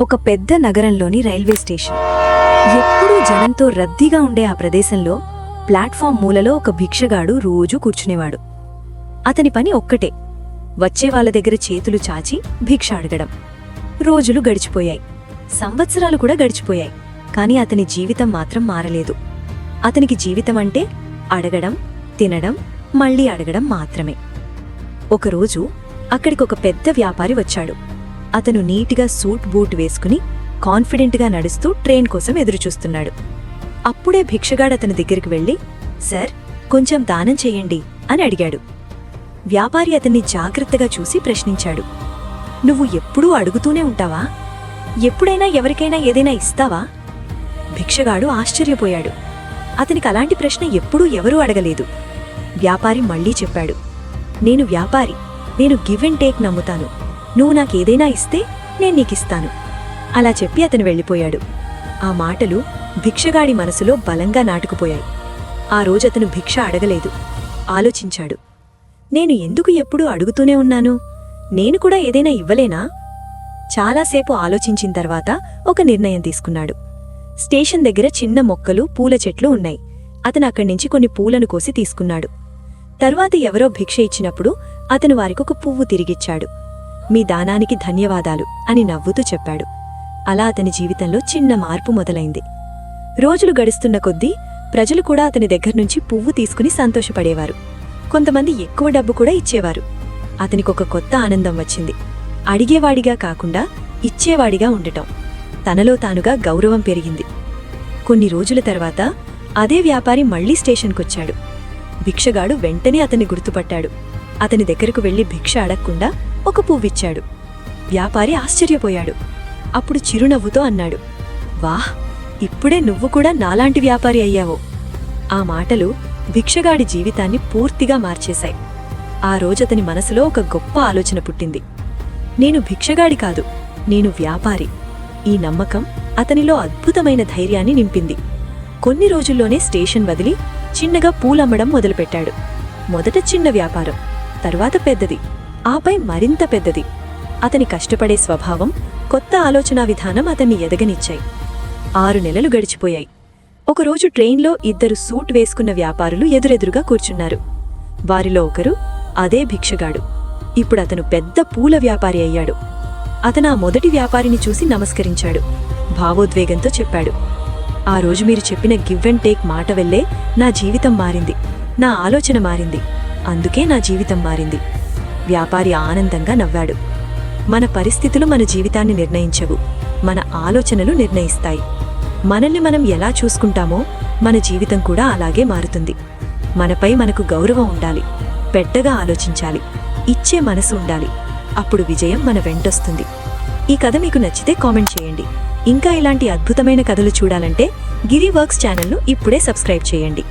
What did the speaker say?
ఒక పెద్ద నగరంలోని రైల్వే స్టేషన్. ఎప్పుడూ జనంతో రద్దీగా ఉండే ఆ ప్రదేశంలో ప్లాట్ఫామ్ మూలలో ఒక భిక్షగాడు రోజూ కూర్చునేవాడు. అతని పని ఒక్కటే వచ్చే వాళ్ళ దగ్గర చేతులు చాచి భిక్ష అడగడం. రోజులు గడిచిపోయాయి సంవత్సరాలు కూడా గడిచిపోయాయి కాని అతని జీవితం మాత్రం మారలేదు. అతనికి జీవితం అంటే అడగడం తినడం మళ్ళీ అడగడం మాత్రమే. ఒకరోజు అక్కడికొక పెద్ద వ్యాపారి వచ్చాడు. అతను నీట్గా సూట్ బూట్ వేసుకుని కాన్ఫిడెంట్గా నడుస్తూ ట్రైన్ కోసం ఎదురుచూస్తున్నాడు. అప్పుడే భిక్షగాడు అతని దగ్గరికి వెళ్ళి సార్ కొంచెం దానం చెయ్యండి అని అడిగాడు. వ్యాపారి అతన్ని జాగ్రత్తగా చూసి ప్రశ్నించాడు. నువ్వు ఎప్పుడూ అడుగుతూనే ఉంటావా? ఎప్పుడైనా ఎవరికైనా ఏదైనా ఇస్తావా? భిక్షగాడు ఆశ్చర్యపోయాడు. అతనికి అలాంటి ప్రశ్న ఎప్పుడూ ఎవరూ అడగలేదు. వ్యాపారి మళ్ళీ చెప్పాడు. నేను వ్యాపారి. నేను గివ్ అండ్ టేక్ నమ్ముతాను. నువ్వు నాకేదైనా ఇస్తే నేను నీకిస్తాను. అలా చెప్పి అతను వెళ్ళిపోయాడు. ఆ మాటలు భిక్షగాడి మనసులో బలంగా నాటుకుపోయాయి. ఆ రోజతను భిక్ష అడగలేదు. ఆలోచించాడు. నేను ఎందుకు ఎప్పుడూ అడుగుతూనే ఉన్నాను? నేను కూడా ఏదైనా ఇవ్వలేనా? చాలాసేపు ఆలోచించిన తర్వాత ఒక నిర్ణయం తీసుకున్నాడు. స్టేషన్ దగ్గర చిన్న మొక్కలు పూల చెట్లు ఉన్నాయి. అతను అక్కడి నుంచి కొన్ని పూలను కోసి తీసుకున్నాడు. తర్వాత ఎవరో భిక్ష ఇచ్చినప్పుడు అతను వారికొక పువ్వు తిరిగిచ్చాడు. మీ దానానికి ధన్యవాదాలు అని నవ్వుతూ చెప్పాడు. అలా అతని జీవితంలో చిన్న మార్పు మొదలైంది. రోజులు గడుస్తున్న కొద్దీ ప్రజలు కూడా అతని దగ్గర్నుంచి పువ్వు తీసుకుని సంతోషపడేవారు. కొంతమంది ఎక్కువ డబ్బు కూడా ఇచ్చేవారు. అతనికొక కొత్త ఆనందం వచ్చింది. అడిగేవాడిగా కాకుండా ఇచ్చేవాడిగా ఉండటం. తనలో తానుగా గౌరవం పెరిగింది. కొన్ని రోజుల తర్వాత అదే వ్యాపారి మళ్ళీ స్టేషన్కొచ్చాడు. భిక్షగాడు వెంటనే అతన్ని గుర్తుపట్టాడు. అతని దగ్గరకు వెళ్ళి భిక్ష అడగకుండా ఒక పువ్విచ్చాడు. వ్యాపారి ఆశ్చర్యపోయాడు. అప్పుడు చిరునవ్వుతో అన్నాడు వాహ్ ఇప్పుడే నువ్వు కూడా నాలాంటి వ్యాపారి అయ్యావో. ఆ మాటలు భిక్షగాడి జీవితాన్ని పూర్తిగా మార్చేశాయి. ఆ రోజతని మనసులో ఒక గొప్ప ఆలోచన పుట్టింది. నేను భిక్షగాడి కాదు నేను వ్యాపారి. ఈ నమ్మకం అతనిలో అద్భుతమైన ధైర్యాన్ని నింపింది. కొన్ని రోజుల్లోనే స్టేషన్ వదిలి చిన్నగా పూలమ్మడం మొదలుపెట్టాడు. మొదట చిన్న వ్యాపారం. తర్వాత పెద్దది. ఆపై మరింత పెద్దది. అతని కష్టపడే స్వభావం కొత్త ఆలోచనా విధానం అతన్ని ఎదగనిచ్చాయి. ఆరు నెలలు గడిచిపోయాయి. ఒకరోజు ట్రైన్లో ఇద్దరు సూట్ వేసుకున్న వ్యాపారులు ఎదురెదురుగా కూర్చున్నారు. వారిలో ఒకరు అదే భిక్షగాడు. ఇప్పుడు అతను పెద్ద పూల వ్యాపారి అయ్యాడు. అతను ఆ మొదటి వ్యాపారిని చూసి నమస్కరించాడు. భావోద్వేగంతో చెప్పాడు. ఆ రోజు మీరు చెప్పిన గివ్ అండ్ టేక్ మాట వెళ్ళే నా జీవితం మారింది. నా ఆలోచన మారింది. అందుకే నా జీవితం మారింది. వ్యాపారి ఆనందంగా నవ్వాడు. మన పరిస్థితులు మన జీవితాన్ని నిర్ణయించవు. మన ఆలోచనలు నిర్ణయిస్తాయి. మనల్ని మనం ఎలా చూసుకుంటామో మన జీవితం కూడా అలాగే మారుతుంది. మనపై మనకు గౌరవం ఉండాలి. పెద్దగా ఆలోచించాలి. ఇచ్చే మనసు ఉండాలి. అప్పుడు విజయం మన వెంటొస్తుంది. ఈ కథ మీకు నచ్చితే కామెంట్ చేయండి. ఇంకా ఇలాంటి అద్భుతమైన కథలు చూడాలంటే గిరి వర్క్స్ ఛానల్ను ఇప్పుడే సబ్స్క్రైబ్ చేయండి.